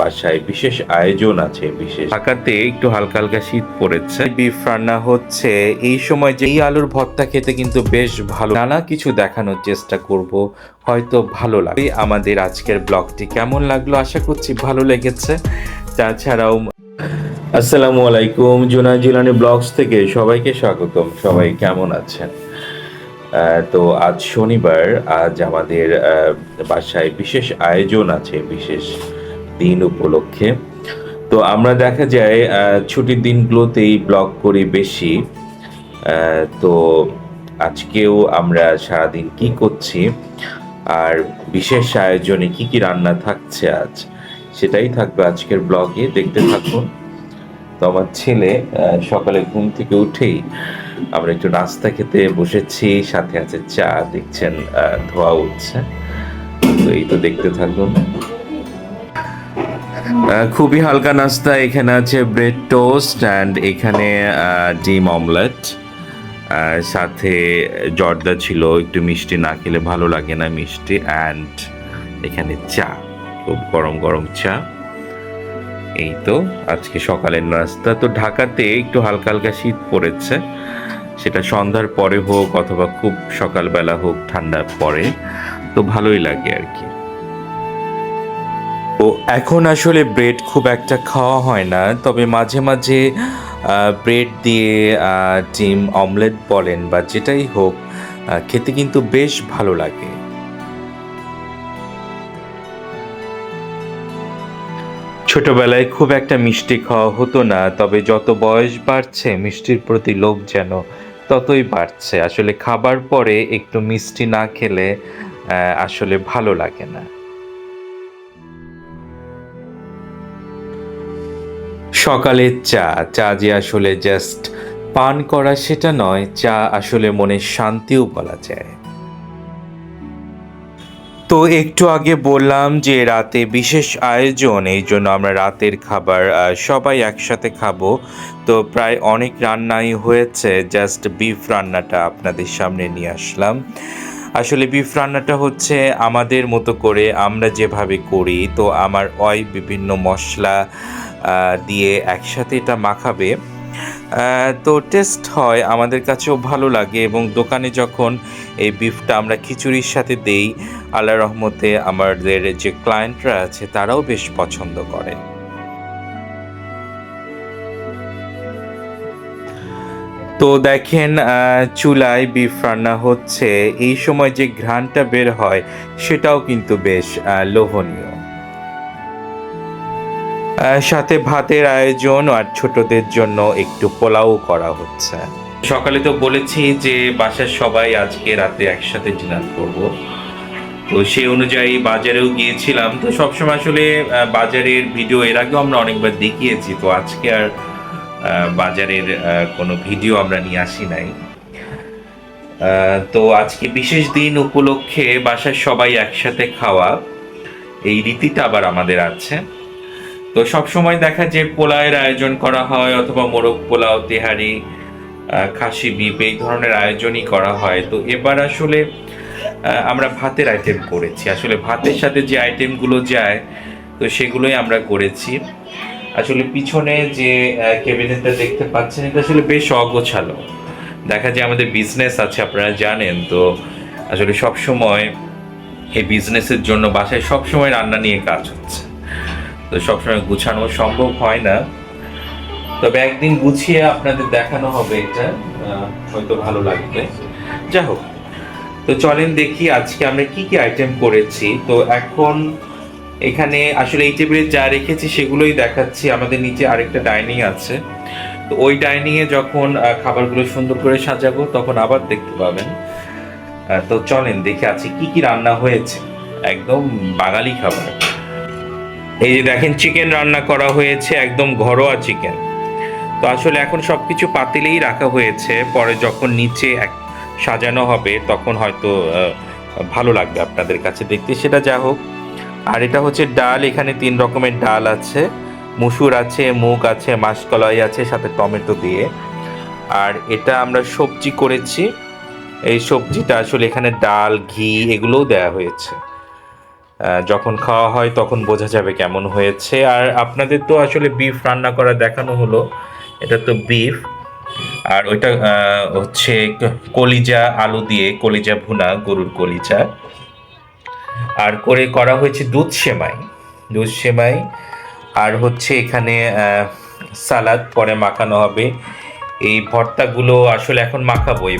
বাসায় বিশেষ আয়োজন আছে, বিশেষ ঢাকাতে একটু হালকা হালকা শীত পড়েছে। বিফ রান্না হচ্ছে, এই সময় যে এই আলুর ভর্তা খেতে কিন্তু বেশ ভালো। নানা কিছু দেখানোর চেষ্টা করব, হয়তো ভালো লাগবে। আমাদের আজকের ব্লগটি কেমন লাগল আশা করছি ভালো লেগেছে। তাছাড়াও আসসালামু আলাইকুম, জুনা জিলানি ব্লগস থেকে সবাইকে স্বাগতম। সবাই কেমন আছেন? তো আজ শনিবার, আজ আমাদের বাসায় বিশেষ আয়োজন আছে, বিশেষ দিন উপলক্ষে। তো আমরা দেখা যায় ছুটির দিনগুলোতেই ব্লগ করি বেশি। তো আজকেও আমরা সারাদিন কি করছি, আর বিশেষ আয়োজনে কি কি রান্না থাকছে আজ, সেটাই থাকবে আজকের ব্লগে দেখতে থাকুন। তো আমার ছেলে সকালে ঘুম থেকে উঠেই আমরা একটু নাস্তা খেতে বসেছি, সাথে আছে চা, দেখছেন ধোয়া উঠছে। তো এই তো দেখতে থাকুন। খুবই হালকা নাস্তা, এখানে আছে ব্রেড টোস্ট অ্যান্ড এখানে ডিম অমলেট সাথে জর্দা ছিল, একটু মিষ্টি না খেলে ভালো লাগে না মিষ্টি অ্যান্ড এখানে চা, খুব গরম গরম চা। এই তো, আজকে সকালের নাস্তা। তো ঢাকাতে একটু হালকা হালকা শীত পড়েছে, সেটা সন্ধ্যার পরে হোক অথবা খুব সকালবেলা হোক ঠান্ডা পরে, তো ভালোই লাগে আর কি। তো এখন আসলে ব্রেড খুব একটা খাওয়া হয় না, তবে মাঝে মাঝে ব্রেড দিয়ে ডিম অমলেট বলেন বা যেটাই হোক খেতে কিন্তু বেশ ভালো লাগে। ছোটবেলায় খুব একটা মিষ্টি খাওয়া হতো না, তবে যত বয়স বাড়ছে, মিষ্টির প্রতি লোভ যেন ততই বাড়ছে। আসলে খাবার পরে একটু মিষ্টি না খেলে আসলে ভালো লাগে না। সকালের চা চা যে আসলে জাস্ট পান করা সেটা নয়, চা আসলে মনের শান্তিও বলা যায়। তো একটু আগে বললাম যে রাতে বিশেষ আয়োজন, এই জন্য আমরা রাতের খাবার সবাই একসাথে খাব। তো প্রায় অনেক রান্নাই হয়েছে জাস্ট বিফ রান্নাটা আপনাদের সামনে নিয়ে আসলাম। আসলে বিফ রান্নাটা হচ্ছে আমাদের মতো করে আমরা যেভাবে করি, তো আমার ওই বিভিন্ন মশলা দিয়ে একসাথে এটা মাখাবে। তো টেস্ট হয়, আমাদের কাছেও ভালো লাগে এবং দোকানে যখন এই বিফটা আমরা খিচুড়ির সাথে দেই আল্লাহ রহমতে আমাদের যে ক্লায়েন্টরা আছে তারাও বেশ পছন্দ করে। তো দেখেন চুলায় বিফ রান্না হচ্ছে। এই সময় যে ঘ্রাণটা বের হয়, সেটাও কিন্তু বেশ লোভনীয়। সাথে ভাতের আয়োজন আর ছোটদের জন্য একটু পোলাও করা হচ্ছে। সকালে তো বলেছি যে, বাসার সবাই আজকে রাতে একসাথে ডিনার করব। তো সেই অনুযায়ী বাজারেও গিয়েছিলাম। তো সবসময় আসলে বাজারের ভিডিও এর আগেও আমরা অনেকবার দেখিয়েছি। তো আজকে আর বাজারের কোনো ভিডিও আমরা নিয়ে আসি নাই। তো আজকে বিশেষ দিন উপলক্ষে বাসার সবাই একসাথে খাওয়া, এই রীতিটা আবার আমাদের আছে। তো সব সময় দেখা যে পোলাওয়ের আয়োজন করা হয় অথবা মোরগ পোলাও, তেহারি খাসি, বিপ, এই ধরনের আয়োজনই করা হয়। তো এবার আসলে আমরা ভাতের আইটেম করেছি। আসলে ভাতের সাথে যে আইটেমগুলো যায়, তো সেগুলোই আমরা করেছি। আসলে পিছনে যে ক্যাবিনেটটা দেখতে পাচ্ছেন, এটা আসলে বেশ অগোছালো। দেখা যায় আমাদের বিজনেস আছে, আপনারা জানেন, তো আসলে সব সময় এই বিজনেসের জন্য বাসায় সব সময় রান্না নিয়ে কাজ হচ্ছে। তো সবসময় গুছানো সম্ভব হয় না। তবে একদিন গুছিয়ে আপনাদের দেখানো হবে এটা হয়তো ভালো লাগবে। যাই হোক, তো চলেন দেখি আজকে আমরা কি কি আইটেম করেছি। তো এখন এখানে আসলে এই টেবিলে যা রেখেছি সেগুলোই দেখাচ্ছি। আমাদের নিচে আরেকটা ডাইনিং আছে। তো ওই ডাইনিং এ যখন খাবারগুলো সুন্দর করে সাজাবো, তখন আবার দেখতে পাবেন। তো চলেন দেখে আছি কি কি রান্না হয়েছে। একদম বাঙালি খাবার। এই যে দেখেন চিকেন রান্না করা হয়েছে, একদম ঘরোয়া চিকেন তো আসলে এখন সবকিছু পাতিলেই রাখা হয়েছে। পরে যখন নিচে এক সাজানো হবে, তখন হয়তো ভালো লাগবে আপনাদের কাছে দেখতে। সেটা যা হোক আর এটা হচ্ছে ডাল, এখানে তিন রকমের ডাল আছে। মুসুর আছে, মুগ আছে, মাসকলাই আছে, সাথে টমেটো দিয়ে। আর এটা আমরা সবজি করেছি। এই সবজিটা আসলে এখানে ডাল, ঘি এগুলোও দেওয়া হয়েছে। যখন খাওয়া হয় তখন বোঝা যাবে কেমন হয়েছে। আর আপনাদের তো আসলে বিফ রান্না করা দেখানো হলো। এটা তো বিফ আর ওইটা হচ্ছে কলিজা আলু দিয়ে, কলিজা ভুনা, গরুর কলিজা। আর করে করা হয়েছে দুধ সেমাই। দুধ সেমাই আর হচ্ছে এখানে সালাদ পরে মাখানো হবে। এই ভর্তাগুলো আসলে এখন মাখাবো, এই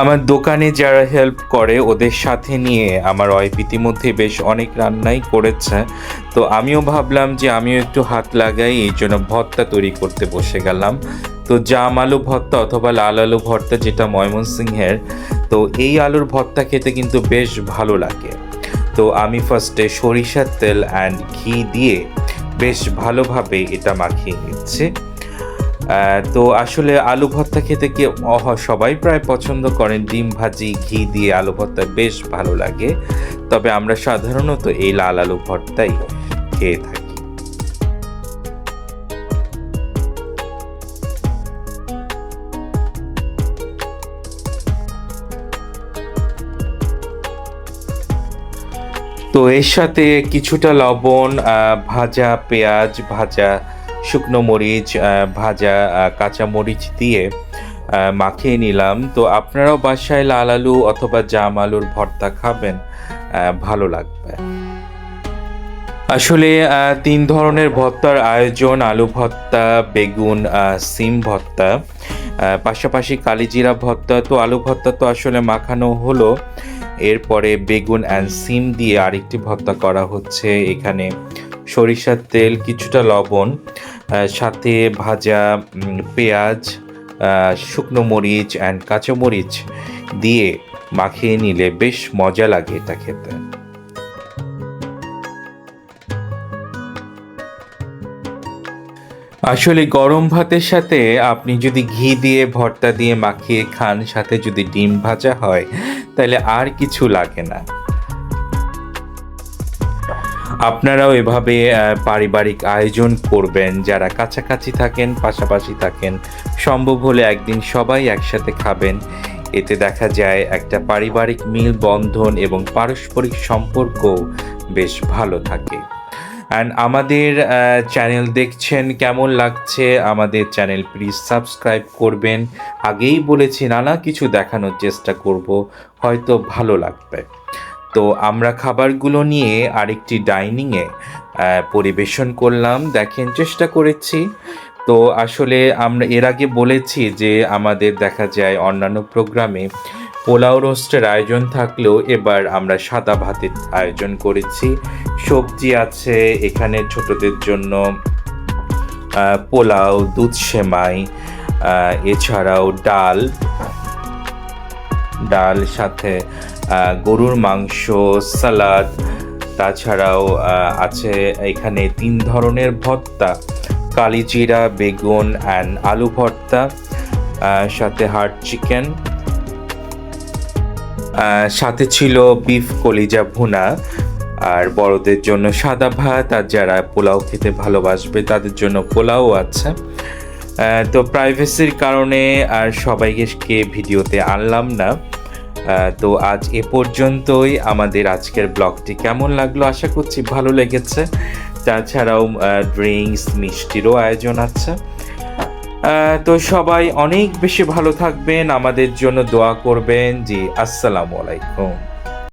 আমার দোকানে যারা হেল্প করে, ওদের সাথে নিয়ে আমার ওয়াইফ ইতিমধ্যে বেশ অনেক রান্নাই করেছে। তো আমিও ভাবলাম যে আমিও একটু হাত লাগাই, এই জন্য ভর্তা তৈরি করতে বসে গেলাম। তো জাম আলু ভর্তা অথবা লাল আলু ভর্তা, যেটা ময়মনসিংহের তো এই আলুর ভর্তা খেতে কিন্তু বেশ ভালো লাগে। তো আমি ফার্স্টে সরিষার তেল অ্যান্ড ঘি দিয়ে বেশ ভালোভাবে এটা মাখিয়ে নিচ্ছি। তো আসলে আলু ভর্তা খেতে কি সবাই প্রায় পছন্দ করেন। ডিম ভাজি, ঘি দিয়ে আলু ভর্তা বেশ ভালো লাগে। তবে আমরা সাধারণত এই লাল আলু ভর্তাই খেয়ে থাকি। তো এর সাথে কিছুটা লবণ ভাজা পেঁয়াজ, ভাজা শুকনো মরিচ ভাজা কাঁচা মরিচ দিয়ে মাখিয়ে নিলাম। তো আপনারাও বাসায় লাল আলু অথবা জাম আলুর ভর্তা খাবেন ভালো লাগবে। আসলে তিন ধরনের ভর্তার আয়োজন, আলু ভর্তা, বেগুন সিম ভর্তা। পাশাপাশি কালিজিরা ভর্তা। তো আলু ভর্তা তো আসলে মাখানো হলো। এরপরে বেগুন অ্যান্ড সিম দিয়ে আরেকটি ভর্তা করা হচ্ছে। এখানে সরিষার তেল, কিছুটা লবণ সাথে ভাজা পেঁয়াজ শুকনো মরিচ অ্যান্ড কাঁচা মরিচ দিয়ে মাখিয়ে নিলে বেশ মজা লাগে এটা খেতে। আসলে গরম ভাতের সাথে আপনি যদি ঘি দিয়ে, ভর্তা দিয়ে মাখিয়ে খান, সাথে যদি ডিম ভাজা হয় তাহলে আর কিছু লাগে না। আপনারাও এভাবে পারিবারিক আয়োজন করবেন, যারা কাছাকাছি থাকেন, পাশাপাশি থাকেন, সম্ভব হলে একদিন সবাই একসাথে খাবেন। এতে দেখা যায় একটা পারিবারিক মিল বন্ধন এবং পারস্পরিক সম্পর্ক বেশ ভালো থাকে। অ্যান্ড আমাদের চ্যানেল দেখছেন, কেমন লাগছে? আমাদের চ্যানেল প্লিজ সাবস্ক্রাইব করবেন। আগেই বলেছি, নানা কিছু দেখানোর চেষ্টা করব, হয়তো ভালো লাগবে। তো আমরা খাবারগুলো নিয়ে আরেকটি ডাইনিংয়ে পরিবেশন করলাম, দেখেন, চেষ্টা করেছি। তো আসলে আমরা এর আগে বলেছি যে আমাদের দেখা যায় অন্যান্য প্রোগ্রামে পোলাও রোস্টের আয়োজন থাকলেও এবার আমরা সাদা ভাতের আয়োজন করেছি। সবজি আছে এখানে ছোটদের জন্য পোলাও, দুধ সেমাই এছাড়াও ডাল। ডাল, সাথে গরুর মাংস, সালাদ, তাছাড়াও আছে এখানে তিন ধরনের ভর্তা। কালিজিরা, বেগুন, অ্যান্ড আলু ভর্তা সাথে হার্ড চিকেন। সাথে ছিল বিফ কলিজা ভুনা, আর বড়দের জন্য সাদা ভাত, আর যারা পোলাও খেতে ভালোবাসবে তাদের জন্য পোলাও আছে। তো প্রাইভেসির কারণে আর সবাইকে ভিডিওতে আনলাম না। তো আজ এ পর্যন্তই। আমাদের আজকের ব্লগটি কেমন লাগল? আশা করছি ভালো লেগেছে। তাছাড়াও ড্রিঙ্কস মিষ্টিরও আয়োজন আছে। তো সবাই অনেক বেশি ভালো থাকবেন আমাদের জন্য দোয়া করবেন। জি আসসালামু আলাইকুম।